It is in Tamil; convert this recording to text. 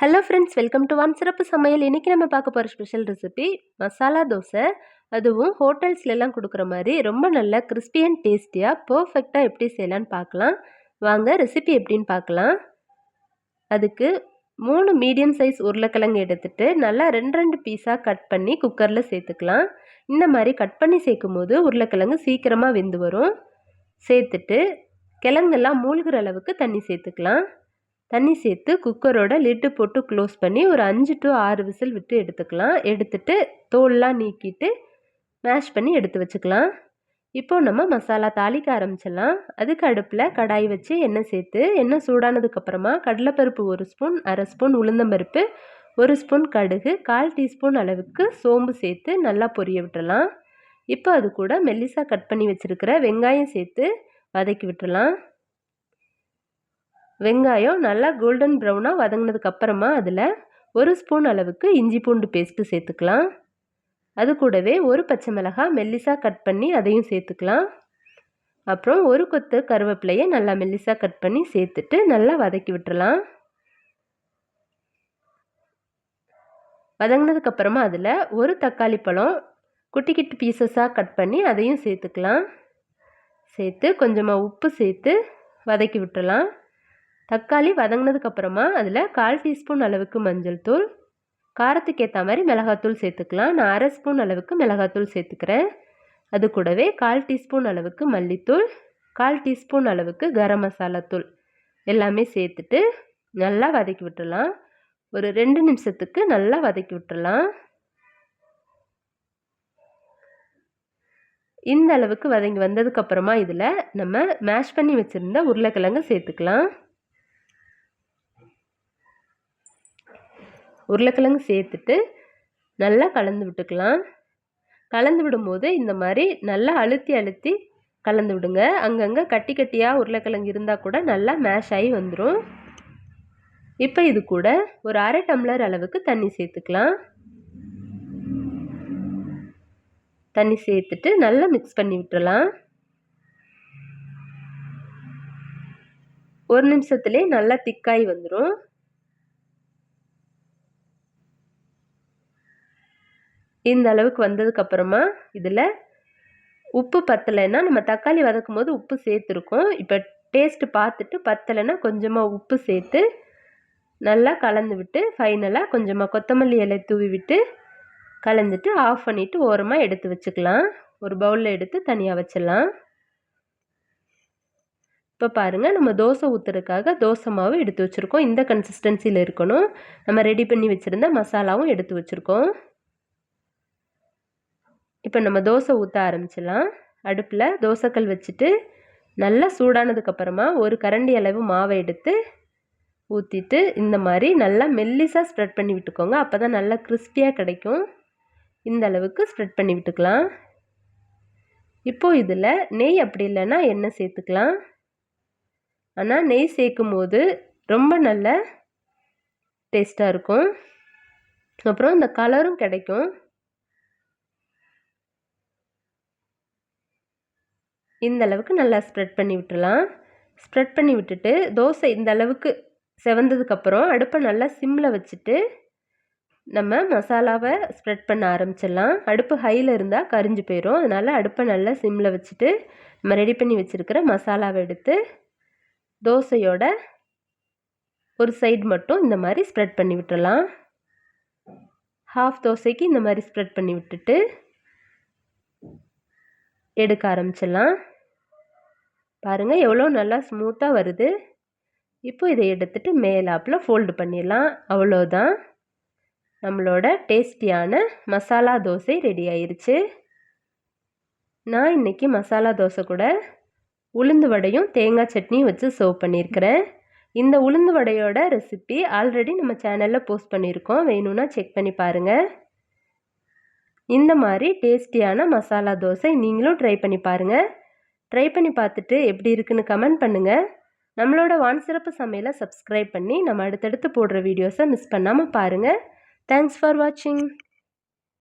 Hello friends welcome to one சிறப்பு சமையல். இன்றைக்கி நம்ம பார்க்க போகிற ஸ்பெஷல் ரெசிபி மசாலா தோசை. அதுவும் ஹோட்டல்ஸ்லாம் கொடுக்குற மாதிரி ரொம்ப நல்ல கிறிஸ்பி அண்ட் டேஸ்டியாக பர்ஃபெக்டாக எப்படி செய்யலான்னு பார்க்கலாம். வாங்க ரெசிபி எப்படின்னு பார்க்கலாம். அதுக்கு மூணு மீடியம் சைஸ் உருளைக்கிழங்கு எடுத்துகிட்டு நல்லா ரெண்டு ரெண்டு பீஸாக கட் பண்ணி குக்கரில் சேர்த்துக்கலாம். இந்த மாதிரி கட் பண்ணி சேர்க்கும் போது உருளைக்கிழங்கு சீக்கிரமாக வெந்து வரும். சேர்த்துட்டு கிழங்கெல்லாம் மூழ்கிற அளவுக்கு தண்ணி சேர்த்துக்கலாம். தண்ணி சேர்த்து குக்கரோட லிட்டு போட்டு க்ளோஸ் பண்ணி ஒரு அஞ்சு டு ஆறு விசில் விட்டு எடுத்துக்கலாம். எடுத்துட்டு தோல்லாம் நீக்கிட்டு மேஷ் பண்ணி எடுத்து வச்சுக்கலாம். இப்போ நம்ம மசாலா தாளிக்க ஆரம்பிச்சிடலாம். அதுக்கு அடுப்பில் கடாய் வச்சு எண்ணெய் சேர்த்து எண்ணெய் சூடானதுக்கப்புறமா கடலைப்பருப்பு ஒரு ஸ்பூன் அரை ஸ்பூன் உளுந்தம்பருப்பு ஒரு ஸ்பூன் கடுகு கால் டீஸ்பூன் அளவுக்கு சோம்பு சேர்த்து நல்லா பொரிய விட்டுறலாம் இப்போ அது கூட மெல்லிசாக கட் பண்ணி வச்சுருக்கிற வெங்காயம் சேர்த்து வதக்கி விட்டுறலாம் வெங்காயம் நல்லா கோல்டன் ப்ரௌனாக வதங்கினதுக்கப்புறமா அதில் ஒரு ஸ்பூன் அளவுக்கு இஞ்சி பூண்டு பேஸ்ட்டு சேர்த்துக்கலாம். அது கூடவே ஒரு பச்சை மிளகாய் மெல்லிசாக கட் பண்ணி அதையும் சேர்த்துக்கலாம். அப்புறம் ஒரு கொத்து கருவேப்பிலையை நல்லா மெல்லிசாக கட் பண்ணி சேர்த்துட்டு நல்லா வதக்கி விட்டுறலாம். வதங்கினதுக்கப்புறமா அதில் ஒரு தக்காளி பழம் குட்டி கிட்டு பீசஸாக கட் பண்ணி அதையும் சேர்த்துக்கலாம். சேர்த்து கொஞ்சமாக உப்பு சேர்த்து வதக்கி விட்டுறலாம். தக்காளி வதங்கினதுக்கப்புறமா அதில் கால் டீஸ்பூன் அளவுக்கு மஞ்சள் தூள் காரத்துக்கு ஏற்ற மாதிரி மிளகாத்தூள் சேர்த்துக்கலாம். நான் அரை ஸ்பூன் அளவுக்கு மிளகாத்தூள் சேர்த்துக்கிறேன். அது கூடவே கால் டீஸ்பூன் அளவுக்கு மல்லித்தூள் கால் டீஸ்பூன் அளவுக்கு கரம் மசாலா தூள் எல்லாமே சேர்த்துட்டு நல்லா வதக்கி விட்டுடலாம் ஒரு ரெண்டு நிமிஷத்துக்கு நல்லா வதக்கி விட்டுடலாம் இந்த அளவுக்கு வதங்கி வந்ததுக்கப்புறமா இதில் நம்ம மேஷ் பண்ணி வச்சுருந்த உருளைக்கிழங்கு சேர்த்துக்கலாம். உருளைக்கிழங்கு சேர்த்துட்டு நல்லா கலந்து விட்டுக்கலாம். கலந்து விடும்போது இந்த மாதிரி நல்லா அழுத்தி அழுத்தி கலந்து விடுங்க. அங்கங்கே கட்டி கட்டியாக உருளைக்கிழங்கு இருந்தால் கூட நல்லா மேஷ் ஆகி வந்துடும் இப்போ இது கூட ஒரு அரை டம்ளர் அளவுக்கு தண்ணி சேர்த்துக்கலாம். தண்ணி சேர்த்துட்டு நல்லா மிக்ஸ் பண்ணி விட்டுறலாம். ஒரு நிமிஷத்துலேயே நல்லா திக்காய் வந்துடும் இந்த அளவுக்கு வந்ததுக்கப்புறமா இதில் உப்பு பத்தலைன்னா நம்ம தக்காளி வதக்கும் போது உப்பு சேர்த்துருக்கோம். இப்போ டேஸ்ட்டு பார்த்துட்டு பத்தலைன்னா கொஞ்சமாக உப்பு சேர்த்து நல்லா கலந்து விட்டு ஃபைனலாக கொஞ்சமாக கொத்தமல்லி இலை தூவி விட்டு கலந்துட்டு ஆஃப் பண்ணிவிட்டு ஓரமாக எடுத்து வச்சுக்கலாம். ஒரு பவுலில் எடுத்து தனியாக வச்சிடலாம். இப்போ பாருங்கள் நம்ம தோசை ஊற்றுறதுக்காக தோசை மாவு எடுத்து வச்சுருக்கோம். இந்த கன்சிஸ்டன்சியில் இருக்கணும். நம்ம ரெடி பண்ணி வச்சுருந்த மசாலாவும் எடுத்து வச்சுருக்கோம். இப்போ நம்ம தோசை ஊற்ற ஆரம்பிச்சிடலாம். அடுப்பில் தோசைக்கல் வச்சுட்டு நல்லா சூடானதுக்கப்புறமா ஒரு கரண்டி அளவு மாவை எடுத்து ஊற்றிட்டு இந்த மாதிரி நல்லா மெல்லிஸாக ஸ்ப்ரெட் பண்ணி விட்டுக்கோங்க. அப்போ தான் நல்லா கிறிஸ்பியாக கிடைக்கும். இந்த அளவுக்கு ஸ்ப்ரெட் பண்ணி விட்டுக்கலாம். இப்போது இதில் நெய் அப்படி இல்லைன்னா எண்ணெய் சேர்த்துக்கலாம். ஆனால் நெய் சேர்க்கும் போது ரொம்ப நல்ல டேஸ்ட்டாக இருக்கும். அப்புறம் இந்த கலரும் கிடைக்கும். இந்த அளவுக்கு நல்லா ஸ்ப்ரெட் பண்ணி விட்டுலாம் ஸ்ப்ரெட் பண்ணி விட்டுட்டு தோசை இந்த அளவுக்கு செவந்ததுக்கப்புறம் அடுப்பை நல்லா சிம்மில் வச்சுட்டு நம்ம மசாலாவை ஸ்ப்ரெட் பண்ண ஆரம்பிச்சிடலாம். அடுப்பு ஹையில் இருந்தால் கரிஞ்சு போயிடும் அதனால் அடுப்பை நல்லா சிம்மில் வச்சுட்டு நம்ம ரெடி பண்ணி வச்சுருக்கிற மசாலாவை எடுத்து தோசையோட ஒரு சைடு மட்டும் இந்த மாதிரி ஸ்ப்ரெட் பண்ணி விட்டுடலாம் ஹாஃப் தோசைக்கு இந்த மாதிரி ஸ்ப்ரெட் பண்ணி விட்டுட்டு எடுக்க ஆரம்பிச்சிடலாம். பாருங்கள் எவ்வளோ நல்லா ஸ்மூத்தாக வருது. இப்போ இதை எடுத்துகிட்டு மேலாப்பில் ஃபோல்டு பண்ணிடலாம். அவ்வளோதான். நம்மளோட டேஸ்டியான மசாலா தோசை ரெடி ஆயிடுச்சு நான் இன்றைக்கி மசாலா தோசை கூட உளுந்து வடையும் தேங்காய் சட்னியும் வச்சு சர்வ் பண்ணியிருக்கிறேன். இந்த உளுந்து வடையோட ரெசிபி ஆல்ரெடி நம்ம சேனலில் போஸ்ட் பண்ணியிருக்கோம். வேணும்னா செக் பண்ணி பாருங்கள் இந்த மாதிரி டேஸ்டியான மசாலா தோசை நீங்களும் ட்ரை பண்ணி பாருங்கள் ட்ரை பண்ணி பார்த்துட்டு எப்படி இருக்குன்னு கமெண்ட் பண்ணுங்கள் நம்மளோட வான் சிறப்பு சமையலை சப்ஸ்கிரைப் பண்ணி நம்ம அடுத்தடுத்து போடுற வீடியோஸை மிஸ் பண்ணாமல் பாருங்கள் தேங்க்ஸ் ஃபார் வாட்சிங்